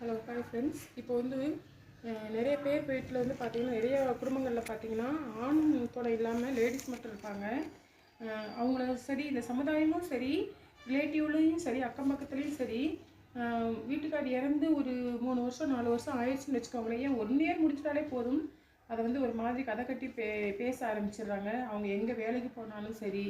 Hello hi friends இப்போ வந்து நிறைய பேர் வீட்டில் வந்து பார்த்திங்கன்னா நிறைய குடும்பங்களில் பார்த்தீங்கன்னா ஆண் இல்லாமல் லேடிஸ் மட்டும் இருப்பாங்க. அவங்கள சரி இந்த சமுதாயமும் சரி ரிலேட்டிவ்லையும் சரி அக்கம் பக்கத்துலேயும் சரி வீட்டுக்கார் இறந்து ஒரு மூணு வருஷம் நாலு வருஷம் ஆயிடுச்சுன்னு வச்சுக்கோங்களேன். ஏன் ஒன் இயர் முடிச்சிட்டாலே போதும். அதை வந்து ஒரு மாதிரி கதை கட்டி பே பேச ஆரம்பிச்சிடுறாங்க. அவங்க எங்கே வேலைக்கு போனாலும் சரி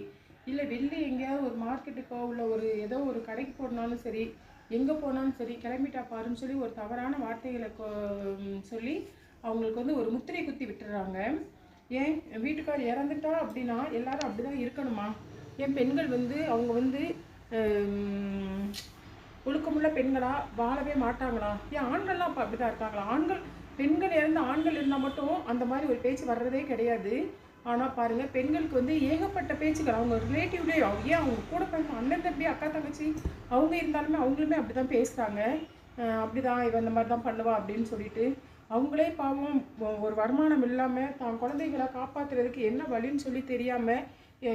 இல்லை வெளில எங்கேயாவது ஒரு மார்க்கெட்டுக்கோ இல்லை ஒரு ஏதோ ஒரு கடைக்கு போனாலும் சரி எங்கே போனாலும் சரி கிளம்பிட்டா பாருன்னு சொல்லி ஒரு தவறான வார்த்தைகளை கொ- சொல்லி அவங்களுக்கு வந்து ஒரு முத்திரை குத்தி விட்டுறாங்க. ஏன்? வீட்டுக்கார் இறந்துட்டா அப்படின்னா எல்லாரும் அப்படிதான் இருக்கணுமா? ஏன் பெண்கள் வந்து அவங்க வந்து ஒழுக்கமுள்ள பெண்களாக வாழவே மாட்டாங்களா? ஏன் ஆண்கள்லாம் அப்போ அப்படிதான் இருக்காங்களா? ஆண்கள் பெண்கள் இறந்து ஆண்கள் இருந்தால் மட்டும் அந்த மாதிரி ஒரு பேச்சு வர்றதே கிடையாது. ஆனால் பாருங்கள் பெண்களுக்கு வந்து ஏகப்பட்ட பேச்சுக்கள். அவங்க ரிலேட்டிவ்லேயே ஏன் அவங்க கூட பிறந்த அண்ணன் தம்பி அக்கா தங்கச்சி அவங்க இருந்தாலுமே அவங்களுமே அப்படி தான் பேசுகிறாங்க அப்படிதான் இவன் இந்த மாதிரி தான் பண்ணுவா அப்படின்னு சொல்லிட்டு அவங்களே பாவம் ஒரு வருமானம் இல்லாமல் தான் குழந்தைகளை காப்பாற்றுறதுக்கு என்ன வழின்னு சொல்லி தெரியாமல்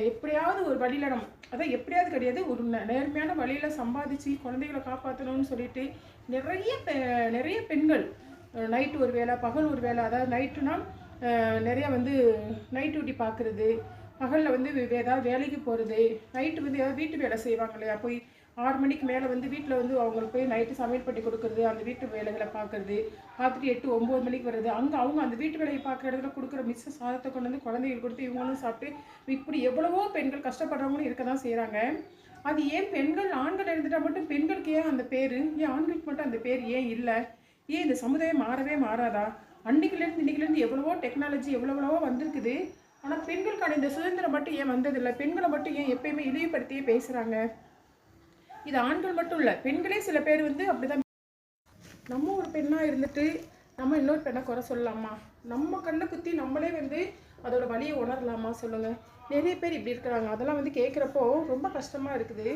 எப்படியாவது ஒரு வழியில் நம்ம அதான் எப்படியாவது கிடையாது ஒரு நேர்மையான வழியில் சம்பாதிச்சு குழந்தைகளை காப்பாற்றணும்னு சொல்லிட்டு நிறைய பெ நிறைய பெண்கள் நைட்டு ஒரு வேளை பகல் ஒரு வேளை அதாவது நைட்டுனால் நிறைய வந்து நைட் டியூட்டி பார்க்குறது பகலில் வந்து ஏதாவது வேலைக்கு போகிறது நைட்டு வந்து ஏதாவது வீட்டு வேலை செய்வாங்க இல்லையா போய் ஆறு மணிக்கு மேலே வந்து வீட்டில் வந்து அவங்களுக்கு போய் நைட்டு சமையல் பண்ணி கொடுக்குறது அந்த வீட்டு வேலைகளை பார்க்குறது பார்த்துட்டு எட்டு ஒம்பது மணிக்கு வருது அங்கே அவங்க அந்த வீட்டு வேலையை பார்க்குற இடத்துல கொடுக்குற மிச்ச சாதத்தை கொண்டு வந்து குழந்தைங்களுக்கு கொடுத்து இவங்களும் சாப்பிட்டு இப்படி எவ்வளவோ பெண்கள் கஷ்டப்படுறவங்களும் இருக்க தான் செய்கிறாங்க அது ஏன் பெண்கள் ஆண்கள் இருந்துட்டா மட்டும் பெண்களுக்கு ஏன் அந்த பேர்? ஏன் ஆண்களுக்கு மட்டும் அந்த பேர் ஏன் இல்லை? ஏன் இந்த சமுதாயம் மாறவே மாறாதா? அன்னைக்குலேருந்து இன்னைக்குலேருந்து எவ்வளவோ டெக்னாலஜி எவ்வளவோ வந்திருக்குது. ஆனால் பெண்களுக்கான இந்த சுதந்திரம் மட்டும் ஏன் வந்ததில்லை? பெண்களை மட்டும் ஏன் எப்பயுமே இழிவுபடுத்தியே பேசுகிறாங்க இது ஆண்கள் மட்டும் இல்லை பெண்களே சில பேர் வந்து அப்படிதான் நம்ம ஒரு பெண்ணாக இருந்துட்டு நம்ம இன்னொரு பெண்ணை குறை சொல்லலாமா? நம்ம கண்ணை குத்தி நம்மளே வந்து அதோட வழியை உணரலாமா? சொல்லுங்க. நிறைய பேர் இப்படி இருக்கிறாங்க. அதெல்லாம் வந்து கேட்குறப்போ ரொம்ப கஷ்டமாக இருக்குது.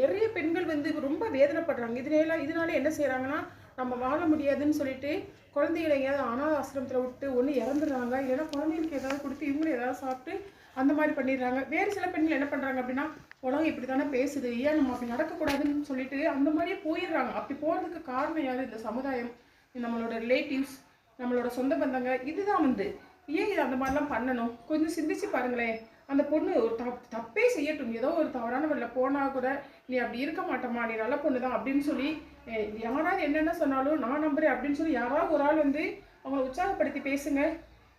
நிறைய பெண்கள் வந்து ரொம்ப வேதனைப்படுறாங்க. இதனால இதனால என்ன செய்கிறாங்கன்னா நம்ம வாழ முடியாதுன்னு சொல்லிட்டு குழந்தைகளை எங்கேயாவது அனாத ஆசிரமத்தில் விட்டு ஒன்று இறந்துடுறாங்க. இல்லைன்னா குழந்தைகளுக்கு ஏதாவது கொடுத்து இவங்களும் ஏதாவது சாப்பிட்டு அந்த மாதிரி பண்ணிடுறாங்க. வேறு சில பெண்கள் என்ன பண்ணுறாங்க அப்படின்னா உலகம் இப்படி தானே பேசுது. ஏன் நம்ம அப்படி நடக்கக்கூடாதுன்னு சொல்லிட்டு அந்த மாதிரியே போயிடுறாங்க. அப்படி போகிறதுக்கு காரணம் யார்? இந்த சமுதாயம் நம்மளோட ரிலேட்டிவ்ஸ் நம்மளோட சொந்த பந்தங்க இதுதான் வந்து. ஏன் இது அந்த மாதிரிலாம் பண்ணணும்? கொஞ்சம் சிந்திச்சு பாருங்களேன். அந்த பொண்ணு ஒரு தப் தப்பே செய்யட்டும். ஏதோ ஒரு தவறான வழியில் போனால் கூட நீ அப்படி இருக்க மாட்டேம்மா நீ நல்ல பொண்ணு தான் அப்படின்னு சொல்லி யாராவது என்னென்ன சொன்னாலும் நான் நம்புறேன் அப்படின்னு சொல்லி யாராவது ஒரு ஆள் வந்து அவங்கள உற்சாகப்படுத்தி பேசுங்க.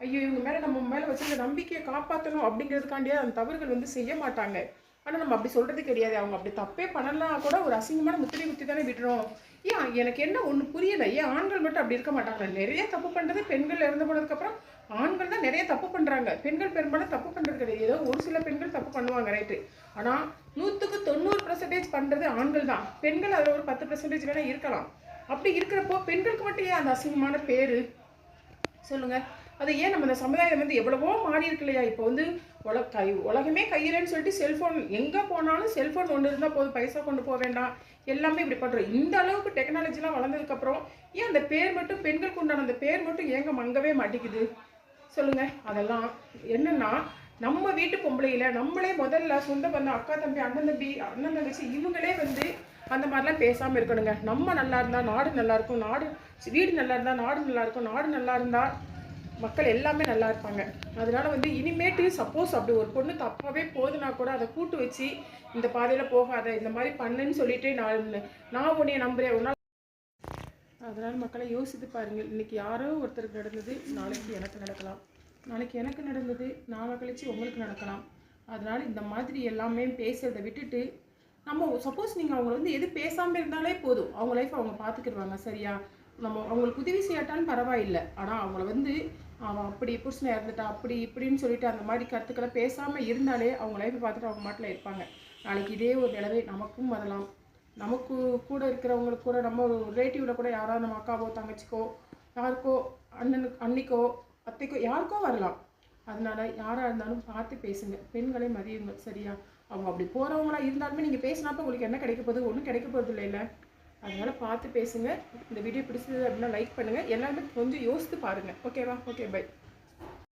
ஐயோ இவங்க மேலே நம்ம மேலே வச்சிருக்க நம்பிக்கையை காப்பாற்றணும் அப்படிங்கிறதுக்காண்டியே அந்த தவறுகள் வந்து செய்ய மாட்டாங்க. ஆனால் நம்ம அப்படி சொல்கிறது கிடையாது. அவங்க அப்படி தப்பே பண்ணலாம் கூட ஒரு அசிங்கமான முத்திரை குத்தி தானே விடுறோம். ஏன் எனக்கு என்ன ஒன்று புரியல? ஏன் ஆண்கள் மட்டும் அப்படி இருக்க மாட்டாங்க. நிறைய தப்பு பண்ணுறது பெண்கள் இறந்து போனதுக்கப்புறம் ஆண்கள் தான் நிறைய தப்பு பண்ணுறாங்க பெண்கள் பெரும்பாலும் தப்பு பண்ணுறது கிடையாது. ஏதோ ஒரு சில பெண்கள் தப்பு பண்ணுவாங்க ரைட்டு ஆனால் நூற்றுக்கு தொண்ணூறு பர்சன்டேஜ் பண்ணுறது ஆண்கள் தான். பெண்கள் அதில் ஒரு பத்து பர்சன்டேஜ் வேணால் இருக்கலாம். அப்படி இருக்கிறப்போ பெண்களுக்கு மட்டும் ஏன் அந்த அசிங்கமான பேர்? சொல்லுங்கள் அது ஏன் நம்ம இந்த சமுதாயம் வந்து எவ்வளவோ மாறி இருக்கு இல்லையா? இப்போ வந்து உலக கை உலகமே கையிலன்னு சொல்லிட்டு செல்ஃபோன் எங்கே போனாலும் செல்ஃபோன் ஒன்று இருந்தால் போதும் பைசா கொண்டு போக வேண்டாம். எல்லாமே இப்படி பண்ணுறோம் இந்த அளவுக்கு டெக்னாலஜிலாம் வளர்ந்ததுக்கப்புறம் ஏன் அந்த பேர் மட்டும் பெண்களுக்கு உண்டான அந்த பேர் மட்டும் ஏங்க மங்கவே மாட்டேங்குது? சொல்லுங்க. அதெல்லாம் என்னன்னா நம்ம வீட்டு பொம்பளையில நம்மளே முதல்ல சொந்த பந்தம் அக்கா தம்பி அண்ணன் தம்பி அண்ணன் தங்கச்சி இவங்களே வந்து அந்த மாதிரிலாம் பேசாமல் இருக்கணுங்க. நம்ம நல்லா இருந்தால் நாடு நல்லா இருக்கும். நாடு வீடு நல்லா இருந்தால் நாடு நல்லா இருக்கும். நாடு நல்லா இருந்தால் மக்கள் எல்லாமே நல்லா இருப்பாங்க. அதனால வந்து இனிமேட்டு சப்போஸ் அப்படி ஒரு பொண்ணு தப்பாகவே போகுதுன்னா கூட அதை கூட்டு வச்சு இந்த பாதையில் போகாத இந்த மாதிரி பண்ணுன்னு சொல்லிட்டு நான் நான் உன்னைய நம்புறேன். உன்னால அதனால் மக்களை யோசித்து பாருங்கள். இன்னைக்கு யாரோ ஒருத்தருக்கு நடந்தது நாளைக்கு எனக்கு நடக்கலாம். நாளைக்கு எனக்கு நடந்தது நாளை கழிச்சு உங்களுக்கு நடக்கலாம். அதனால் இந்த மாதிரி எல்லாமே பேசுகிறத விட்டுட்டு நம்ம சப்போஸ் நீங்கள் அவங்கள வந்து எது பேசாமல் இருந்தாலே போதும். அவங்க லைஃப் அவங்க பார்த்துக்கிடுவாங்க சரியா? நம்ம அவங்களுக்கு உதவி செய்யாட்டாலும் பரவாயில்லை. ஆனால் அவங்கள வந்து அவன் அப்படி புருஷனை இறந்துட்டா அப்படி இப்படின்னு சொல்லிட்டு அந்த மாதிரி கருத்துக்களை பேசாமல் இருந்தாலே அவங்க லைஃப்பை பார்த்துட்டு அவங்க மாட்டில் இருப்பாங்க. நாளைக்கு இதே ஒரு நிலவை நமக்கும் வரலாம். நமக்கு கூட இருக்கிறவங்களுக்கு கூட நம்ம ரிலேட்டிவில் கூட யாராவது நம்ம அக்காவோ தங்கச்சிக்கோ யாருக்கோ அண்ணனுக்கு அன்னிக்கோ அத்தைக்கோ யாருக்கோ வரலாம். அதனால் யாராக இருந்தாலும் பார்த்து பேசுங்க. பெண்களை மதியுங்க சரியா? அவங்க அப்படி போகிறவங்களா இருந்தாலுமே நீங்கள் பேசினாப்போ உங்களுக்கு என்ன கிடைக்க போகுது? ஒன்றும் கிடைக்க போகிறது இல்லைல்ல அதனால் பார்த்து பேசுங்க. இந்த வீடியோ பிடிச்சது அப்படின்னா லைக் பண்ணுங்கள் எல்லாருமே கொஞ்சம் யோசித்து பாருங்கள் ஓகேவா ஓகே பை